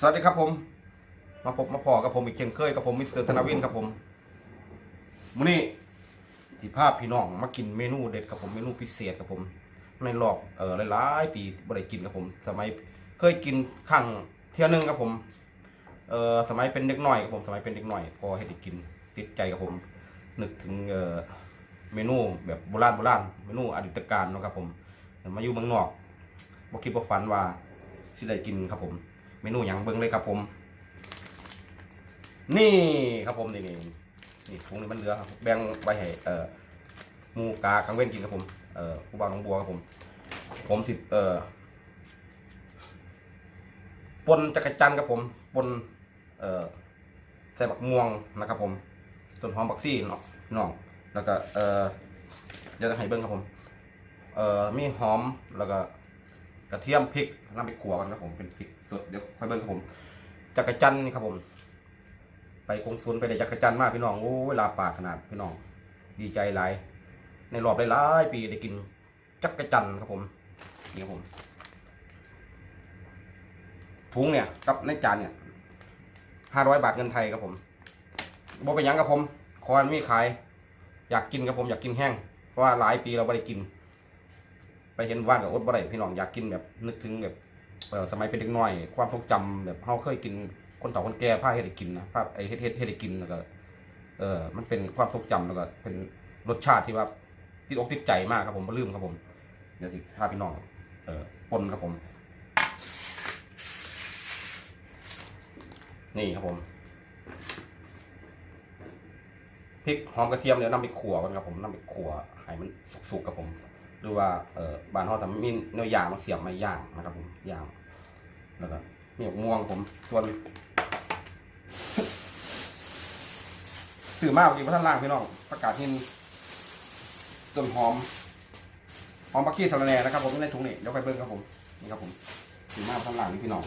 สวัสดีครับผม มาพบมาพอกับผมอีกเช่นเคยกับผมมิสเตอร์ธนวินครับผมมื้อนี้สิพาพี่น้องมากินเมนูเด็ดกับผมเมนูพิเศษกับผม ในรอบเอ่อหลายๆปีที่บ่ได้กินกับผม สมัยเคยกินครั้งเที่ยวหนึงครับผมเอ่อสมัยเป็นเด็กน้อยครับผม สมัยเป็นเด็กน้อยพอให้ได้กินติดใจกับผม นึกถึงเอ่อเมนูแบบโบราณโบราณเมนูอดีตการเนาะครับผม มาอยู่เมืองนอกบ่คิดบ่ฝันว่าสิได้กินครับผม เมนูหยังเบิ่งเลยครับผม นี่ครับผมนี่นี่นี่ถุงนี้มันเหลือครับแบ่งไว้ให้เอ่อมูกากลางเว้นกินครับผมเอ่อผู้บ่าวน้องบัวครับผม ผมสิเอ่อปนจักรจันครับผมปนเอ่อใส่บักม่วงนะครับผมต้นหอมบักซี่เนาะน้องแล้วก็เอ่อเดี๋ยวจะให้เบิ่งครับผมเอ่อมีหอมแล้วก็กระเทียมพริก นำไปขัวกันครับผมเป็นพริกสดเดี๋ยวค่อยเบิ่งครับผมจักรจันนี่ครับผม ไปกงสุนไปได้จักรจันมากพี่น้องโอ้เวลาปากขนาดพี่น้อง ดีใจหลายในรอบหลายปีได้กินจักรจันครับผมนี่ครับผมถุงเนี่ยกับในจานเนี่ยห้าร้อยบาทเงินไทยครับผมบ่เป็นยังครับผมคอนมีขาย อยากกินครับผมอยากกินแห้งเพราะว่าหลายปีเราไม่ได้กิน ไปเห็นว่านกับอดบ่ได้พี่น้องอยากกินแบบนึกถึงแบบ สมัยเป็นเด็กน้อย ความทรงจำแบบเฮาเคยกินคนเฒ่าคนแก่พาเฮ็ดให้กินนะพาไอเฮ็ดเฮ็ดเฮ็ดให้กินแล้วก็เออ มันเป็นความทรงจำแล้วก็เป็นรสชาติที่ว่าติดอกติดใจมากครับผมบ่ลืมครับผมเดี๋ยวสิพาพี่น้องเออปนครับผม นี่ครับผมพริกหอมกระเทียมเดี๋ยวนำไปขั่วกันครับผมนำไปขั่วให้มันสุกๆครับผม หรือว่าเออบานเขาทำมีเนื้อย่างมาเสียบไม้ย่างนะครับผมย่างแล้วก็มีมกม่วงผมส่วนสื่อมากจริงพระท่านล่างพี่น้องประกาศหินต้นหอมหอมปักขี้สะรแหน่นะครับผมในถุงนี่เดี๋ยวไปเบิ้งครับผมนี่ครับผมสื่อมากพระท่านล่างนี่พี่น้อง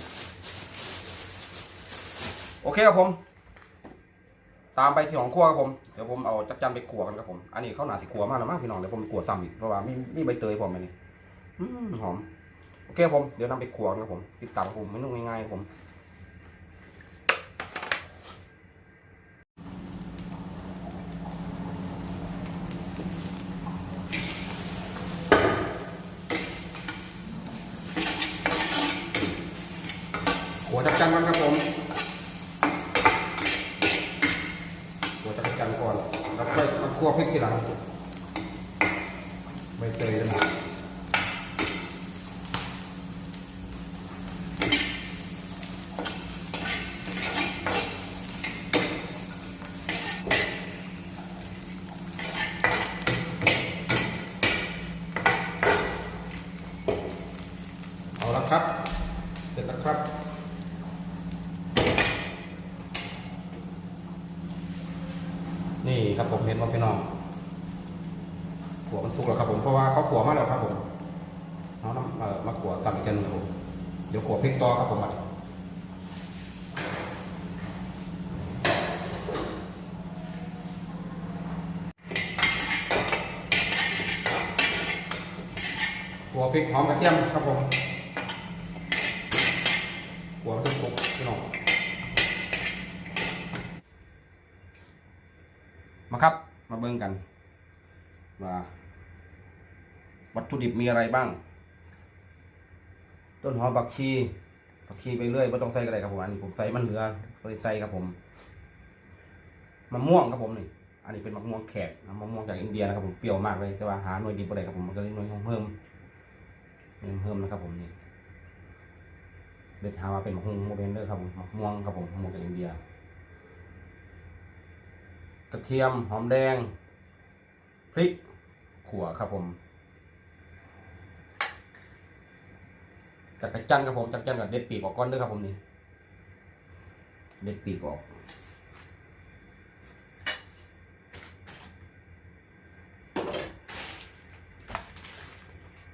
โอเคครับผม ตามไปที่ของครัวครับผมเดี๋ยวผมเอาจักจันไปขัวกันครับผมอันนี้เขาหนาสิขัวมากแล้วมั้งพี่น้องเดี๋ยวผมขัวซ้ำอีกเพราะว่ามีมีใบเตยผมอันนี้อืมหอมโอเคครับผมเดี๋ยวนำไปขัวกันครับผมติดตามผมไม่นุ่งง่ายๆครับผมขัวจักจันกันครับผม หัวจักรจันทร์ก่อน แล้ว คั่วพริกทีหลังใบเตยนะเอาละครับ เสร็จแล้วครับ นี่ครับผมเห็นว่าพี่น้องขัว มันสุกแล้วครับผมเพราะว่าเขาขัวมาแล้วครับผมเอาน้ำเอ่อมาขัวซ้ำอีกทีนึงครับผมเดี๋ยวขัวพริกต่อครับผมอะขัวพริกหอมกระเทียมครับผมขัวมันสุกพี่น้องมาครับ มาเบิ่งกันว่า วัตถุดิบมีอะไรบ้าง ต้นหอมบักชีบักชีไปเรื่อยไม่ต้องใส่ก็ได้ครับผมอันนี้ผมใส่มันเหลือก็เลยใส่ครับผมมะม่วงครับผมนี่ อันนี้เป็นมะม่วงแขกมะม่วงจากอินเดียนะครับผมเปรี้ยวมากเลยแต่ว่าหาหน่วยดีบ่ได้ครับผมมันก็เลยหน่วยของเพิ่มหน่วยของเพิ่มนะครับผมนี่เด็ดหามาเป็นมะฮุงโมเบนเดอร์ครับผมมะม่วงครับผมมะม่วงจากอินเดีย กระเทียมหอมแดงพริกขั่วครับผม จักรจันทร์ครับผมจักรจันทร์กับเด็ดปีกออกก้อนด้วยครับผมนี่เด็ดปีกออก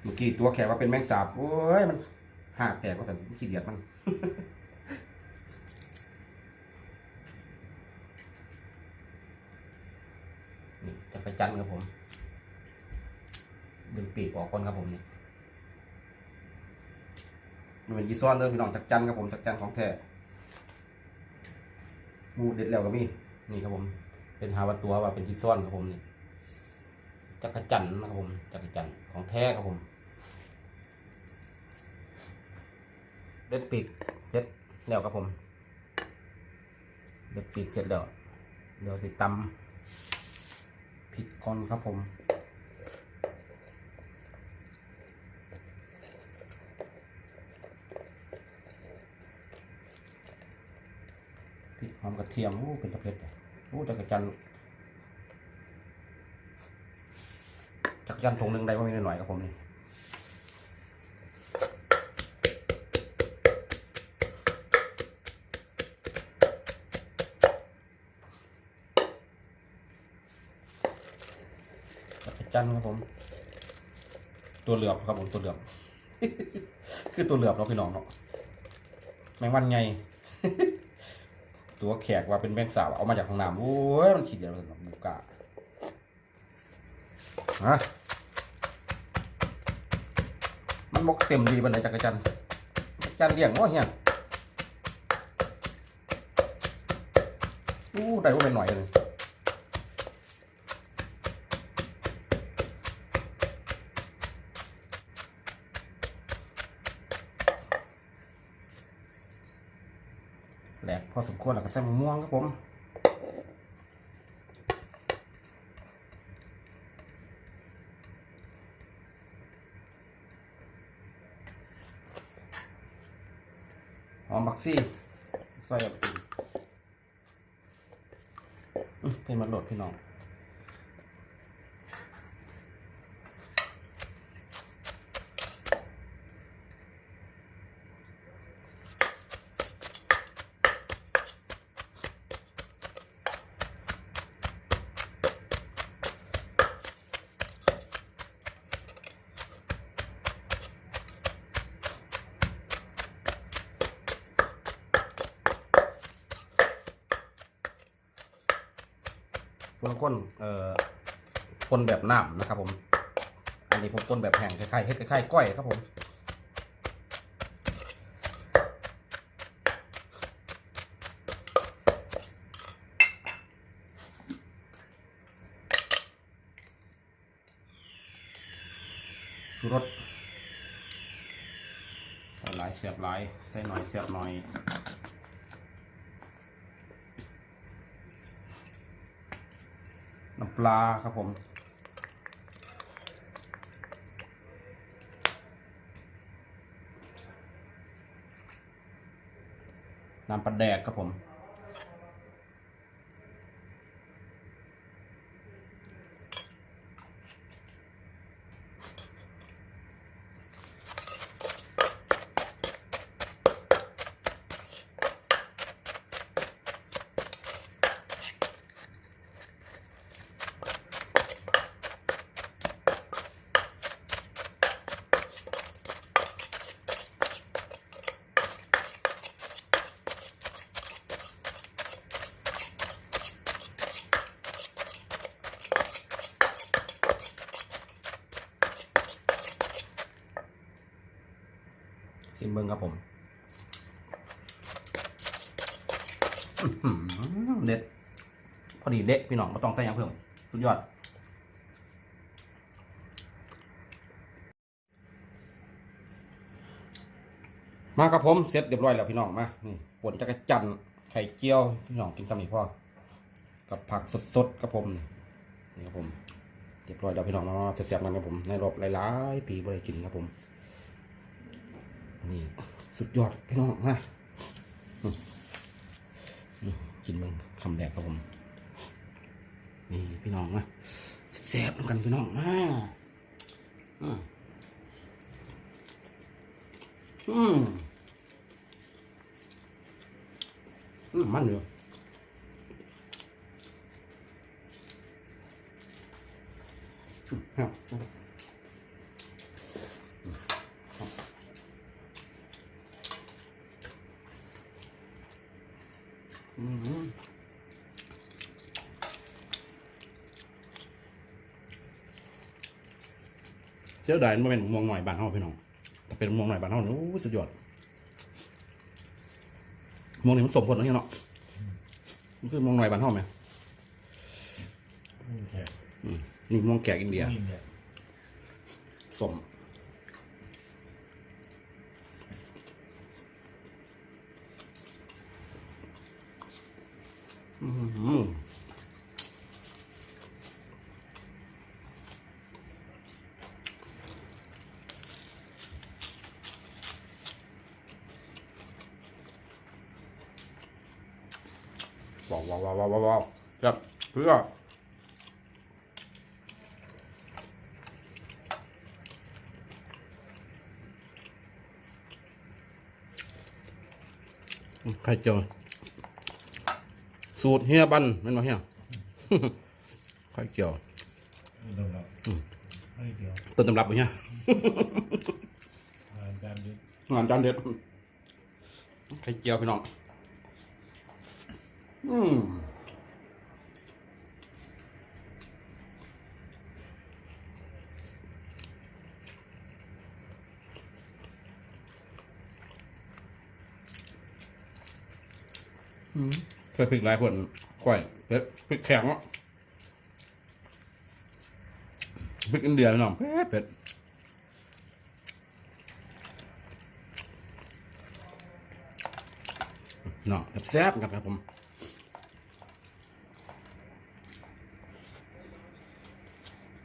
เมื่อกี้ตัวแขกว่าเป็นแมงสาบโอ้ยมันหักแตกก็สั่นขี้เดียดมันนี่จักรจันทร์ครับผมดึงปีกออกก่อนครับผมนี่ มันเป็นยีซ้อนเด้อพี่น้องจักรจันทร์ครับผมจักรจันทร์ของแท้มูเด็ดแล้วก็มีนี่ครับผม เป็นหาวัตัวว่าเป็นชิ้นซ้อนครับผมนี่จักรจันทร์นะครับผมจักรจันทร์ของแท้ครับผมเด็ดปีกเสร็จแล้วครับผมเด็ดปีกเสร็จแล้วเดี๋ยวติดตำพริกก่อนครับผม กระเทียมโอ้เป็นตะเพ็ดเลยโอ้จักรจันจักรจันทร์ถุงหนึ่งได้ก็มีหน่อยครับผมนี่จักรจันทร์ครับผม ตัวเหลือบครับผมตัวเหลือบ คือตัวเหลือบเราะพี่น้องเนาะแมงวันไง ตัวแขกว่าเป็นแมงสาบเอามาจากห้องน้ำโอ้ยมันขี้เดียวเลยบุกกะฮะมันบกเต็มดีบันไดจักรจันทร์จันทร์เลี้ยงว่าเฮียอู้ได้ว่าเป็นหน่อยเลยแหล กพอสมควรแล้วก็ใส่มะม่วงครับผมหอมบักซี่ใส่แบบนี้อื้อเทมันโหลดพี่น้อง คนก้นเอ่อคนแบบน้ำนะครับ ผม อันนี้ผมก้นแบบแห้งคล้ายๆเฮ็ดคล้ายๆก้อยครับผมชูรสใส่หลายเสียบหลายใส่หน่อยเสียบหน่อย น้ำป ลาครับผม น้ำปลาแดกครับผม เบิงครับผมเด็ดพอดีเด็ดพี่น้องม่ต้องใส่ยังเพิ่มสุดยอดมาครับผมเสร็จเรียบร้อยแล้วพี่น้องมานี่ป่นจักรจันทร์ไข่เจียวพี่น้องกินซ้ำอีพ่อกับผักสดๆครับผมนี่ครับผมเรียบร้อยแล้วพี่น้องมาเสียบๆกันครับผมในรอบหลายๆปีบ่ได้กินครับผม นี่สุดยอดพี่น้องนะอืมอืมกินมึงคำแรกครับผมนี่พี่น้องนะแซ่บๆกันพี่น้องมาอืมอืม อืมมันอยู่อืมครับ อืมเสี ยดายมันเป็นมวงหน่อยบานเฮาพี่น้องแต่เป็นมวงหน่อยบานเฮานี่โอ้ยสุดยอดมวงนี่มันสมผลนะเนี่ยเนาะมันคือมองหน่อยบ้านห้องไหมนี่แค่อืมนี่มองแกะอินเดียนี่เนี่ยสมอืม ว้าวว้าวว้าวว้าวว้าวจับเพื่อไข่เจียวสูตรเฮียบันแม่นบ่เฮียไข่เจียวนี่ตรงนั้นไม่เดียวต้นตำรับบ่เฮียงานการเด็ดงานจานเด็ดไข่เจียวพี่น้อง อืมอืมเคยพริกหลายคนก่อยเผ็ดพริกแข็งอะพริกอินเดียพี่น้องเผ็ดเผ็ดเนาะแซ่บๆครับครับผมอืม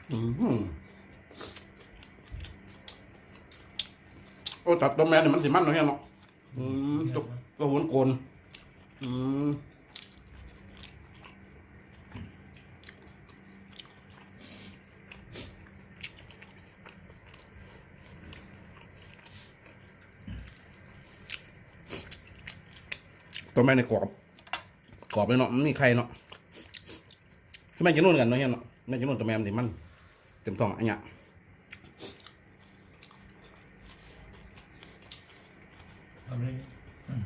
โอ้ตัดตัวแมนนี่มันสิมันเนาะเฮียเนาะอืมตัวตัวหุ่นโกนอืมตัวแมนในกรอบกรอบเลยเนาะมีไข่เนาะที่แม่กินนู่นกันเนาะเฮียเนาะแม่กินนู่นตัวแมนสิมัน ต็มท้องอันเนี้ยทำให้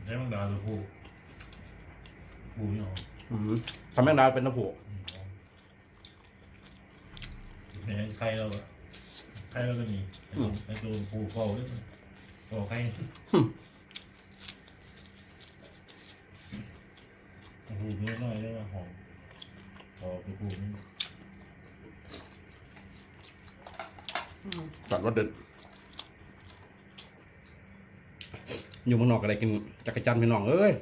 ใช้มังดาตัวผู้ผู้ยอมอืมทำแมงดาเป็นน้ำผูเนี่ยใครเราอะใครเราก็นี่ไอ้ตัวผู้เฝ้าด้วยเฝ้าใครผู้เนื้อน้อยได้ไหมหอมพอตัวผู้นี่ จัดว่าเด็ดอยู่เมืองนอกก็ได้กินจักรจันทร์พี่น้องเอ้ย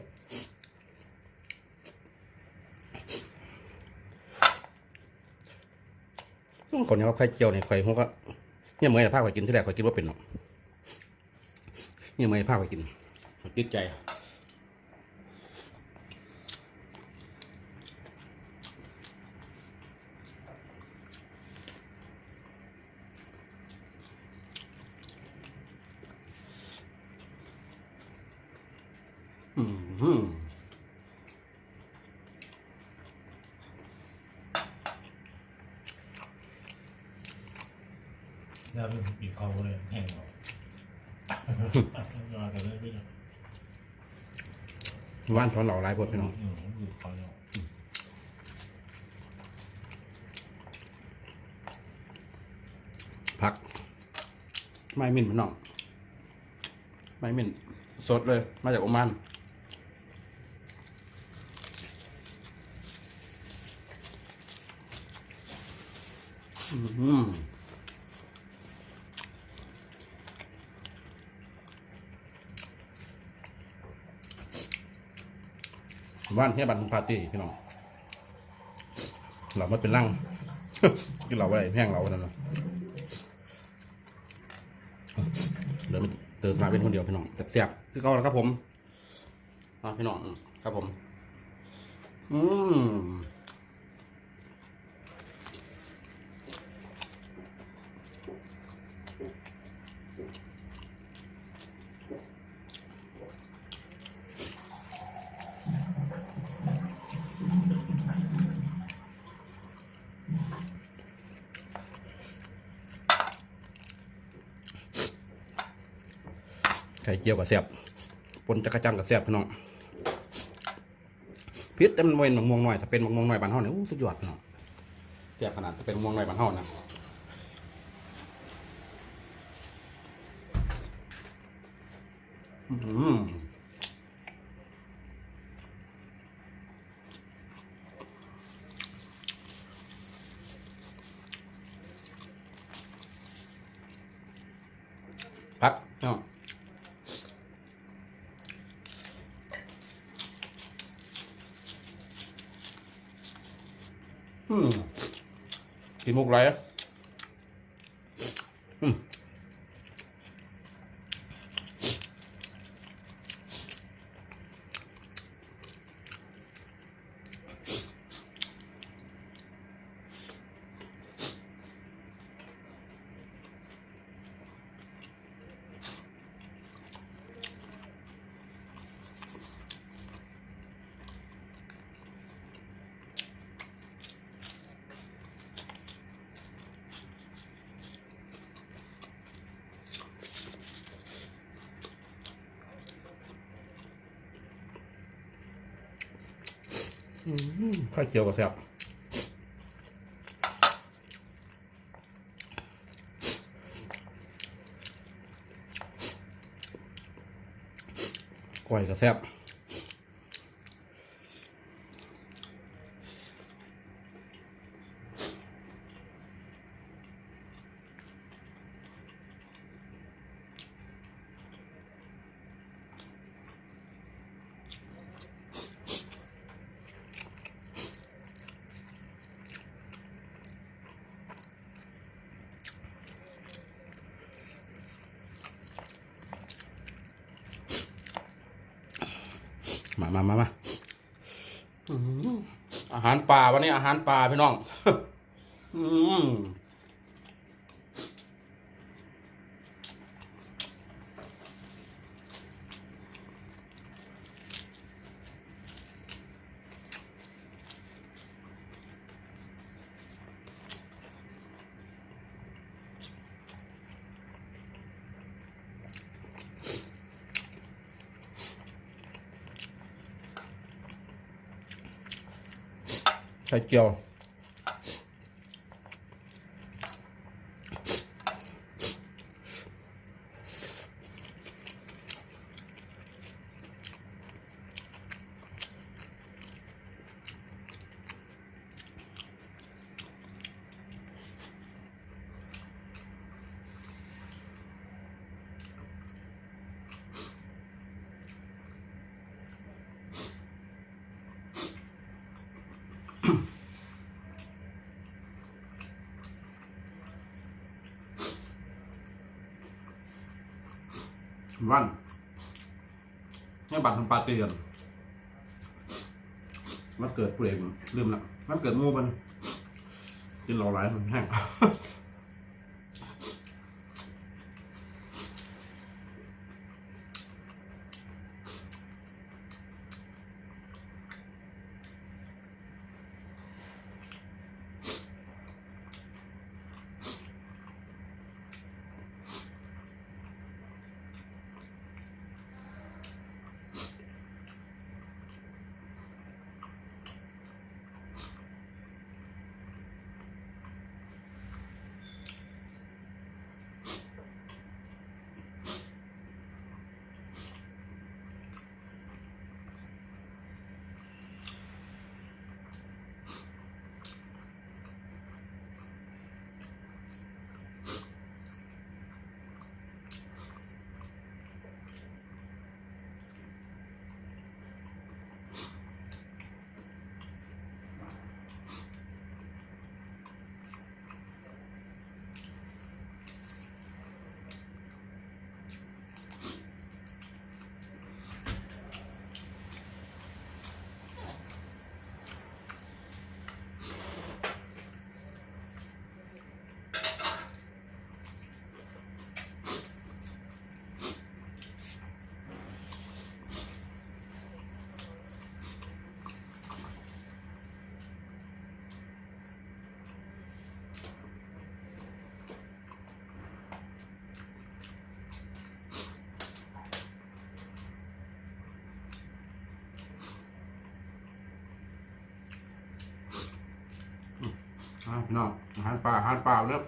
คนนี้เขาไข่เจียวเนี่ยไข่เขาก็เนี่ยเมื่อยพาไปกินที่แรกข่กินว่าเป็นหรอกเนี่ยเมื่อยพาไปกินข่อยติดใจ อืม ยาเป็นปีกเขาเลยแห้งเรายากันเลยไม่ได้ ว่านสอนเราหลายคนพี่น้องผัก ไม่มินพี่น้อง ไม่มินสดเลย มาจากโอมานอืม ว่านเฮียบันพาร์ตี้พี่น้องเราไม่เป็นร่างกินเราอะไรแห้งเราวันนั้นนะเลยมันเติมมาเป็นคนเดียวพี่น้องแซ่บๆคือเขาแล้วครับผมมาพี่น้องครับผม อืม เจียวกับแซ่บปนจักรจันกับแซ่บพี่น้องพิษแต่มันเป็นมะม่วงหน่อยถ้าเป็นมะม่วงหน่อยบานเฮาเนี่ยอู้สุดยอดพี่น้องแซ่บขนาดถ้าเป็นมะม่วงหน่อยบานเฮานะอืม อืม กินมุกไรอะ ข้าวเจียวก็แซ่บก้อยก็แซ่บ มามามามาอาหารป่าวันนี้อาหารป่าพี่น้อง อืม ไข่เวันนี่บัตรทำปาเตียนมันเกิดเปลี่ยนลืมละมันเกิดมูมันกินหลอหลายมันแห้ง พี่น้องอาหารป่าอาหารป่าเนอะ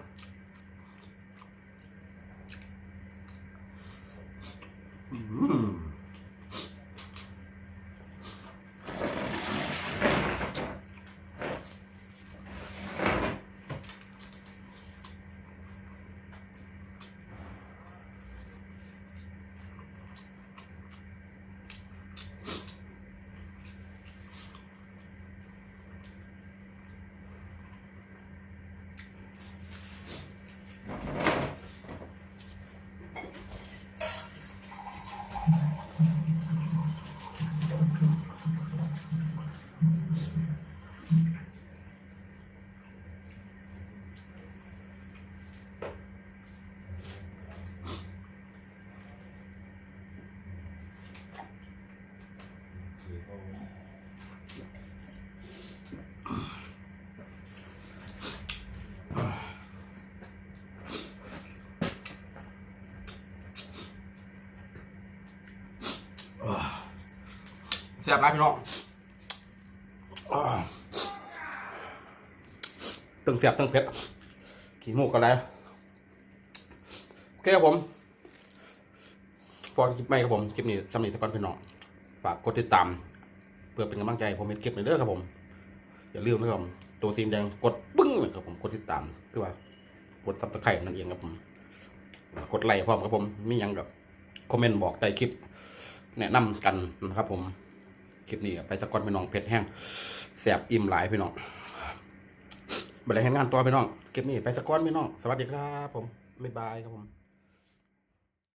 แซ่บร้ายพี่น้องตึงแซ่บตึงเผ็ดขี้มูกกันแล้วโอเคครับผมพอคลิปใหม่ครับผมคลิปนี้สำหรับทุกคนพี่น้องฝากกดติดตาม เพื่อเป็นกำลังใจผมเป็นคลิปในเด้อครับผม อย่าลืมนะครับผมตัวสีแดงกดปึ้งครับผมกดติดตามคือว่ากดซับสไครต์นั่นเองครับผมกดไลค์พร้อมครับผมมียังแบบคอมเมนต์บอกใต้คลิปแนะนำกันนะครับผม คลิปนี้ไปสกก่อนพี่น้องเผ็ดแห้งแสบอิ่มหลายพี่น้องบริหารงานตัวพี่น้องคลิปนี้ไปสกก่อนพี่น้อง สวัสดีครับผมบ๊ายบายครับผม